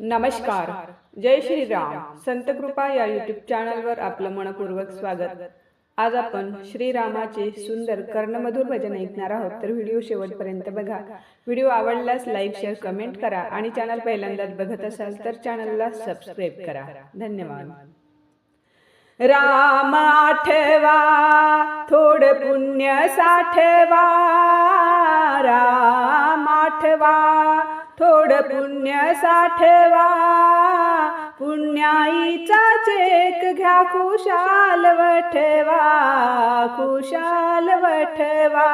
नमस्कार. जय श्रीराम. संत कृपा या युट्यूब चॅनलवर आपलं मनपूर्वक स्वागत. आज आपण श्रीरामाचे सुंदर कर्णमधुर भजन ऐकणार आहोत. तर व्हिडिओ शेवटपर्यंत बघा. व्हिडिओ आवडल्यास लाईक शेअर कमेंट करा. आणि चॅनल पहिल्यांदाच बघत असाल तर चॅनलला सबस्क्राईब करा. धन्यवाद. राम आठवा थोड पुण्य साठवा. राम आठवा थोड पुण्य साठवा. पुण्याईचा चेक घ्या खुशाल वठवा खुशाल वठवा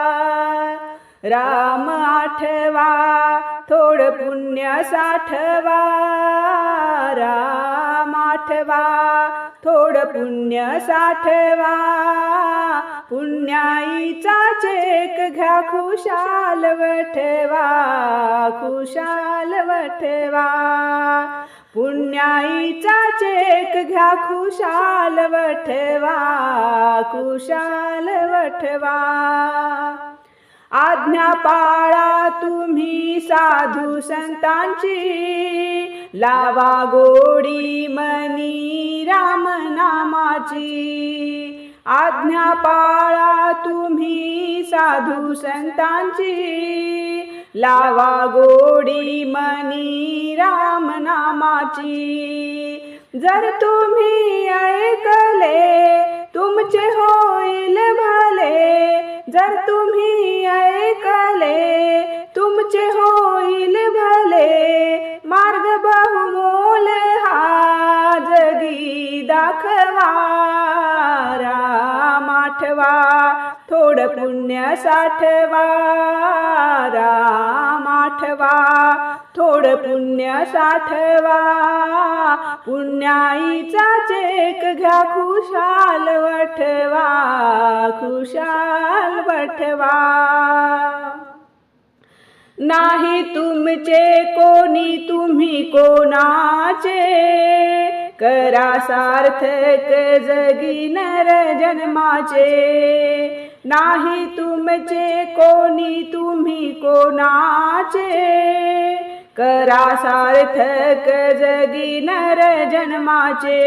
राम आठवा थोड पुण्य साठवा. राम आठवा थोड पुण्य साठवा. पुण्याईचा चेक घ्या खुशाल वठवा खुशाल वठवा. पुण्याईचा चेक घ्या खुशाल वठवा खुशाल वठवा. आज्ञा पाळा तुम्ही साधू संतांची. लावा गोडी मनी राम नामाची. आज्ञा पाळा तुम्ही साधू संतांची. लावा गोडी मनी राम नामाची. जर तुम्ही ऐकले तुमचे होईल भले. जर तुम्ही आठवा थोड पुण्य साठवा राम आठवा थोड पुण्य साठवा पुण्याईचा चेक घ्या खुशाल वठवा खुशाल वठवा. नाही तुमचे कोणी तुम्ही कोणाचे? करा सार्थक जगी नर जन्माचे. नाही तुमचे कोणी तुम्ही कोणाचे. करा सार्थक जगी नर जन्माचे.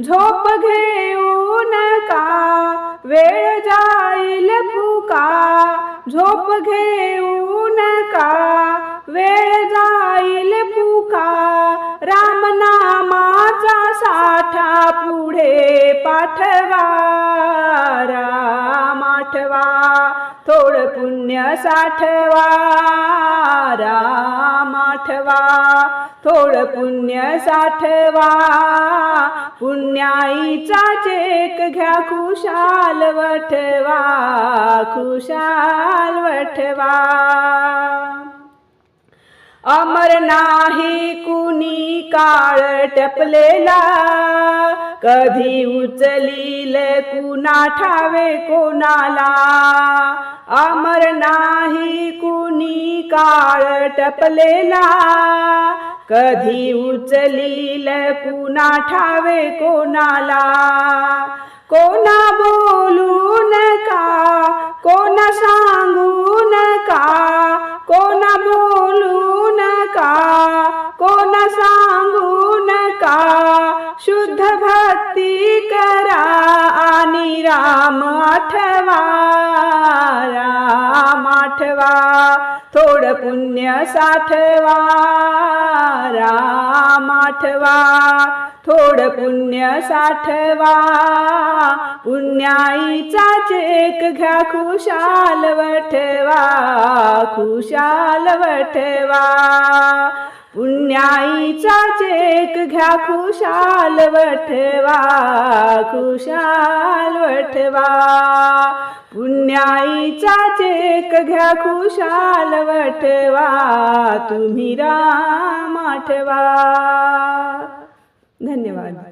झोप घेऊ नका वेळ जाईल फुका. झोप घेऊ नका पुढे पाठवा राम आठवा थोड पुण्य साठवा राम आठवा थोड पुण्य साठवा पुण्याईचा चेक घ्या खुशाल वठवा खुशाल वठवा. अमर नाही कुणी काळ टपलेला कधी उचलील कुणा ठावे कोणाला. अमर नाही कुणी काळ टपलेला कधी उचलील कुणा ठावे कोणाला. कोण शुद्ध भक्ती करा आणि राम आठवा राम आठवा थोड पुण्य साठवा राम आठवा थोड पुण्य साठवा पुण्याईचा चेक घ्या खुशाल वठवा खुशाल वठवा पुण्याईचा चेक घ्या खुशाल वठवा खुशाल वठवा. पुण्याईचा चेक घ्या खुशाल वठवा तुम्ही राम आठवा. धन्यवाद.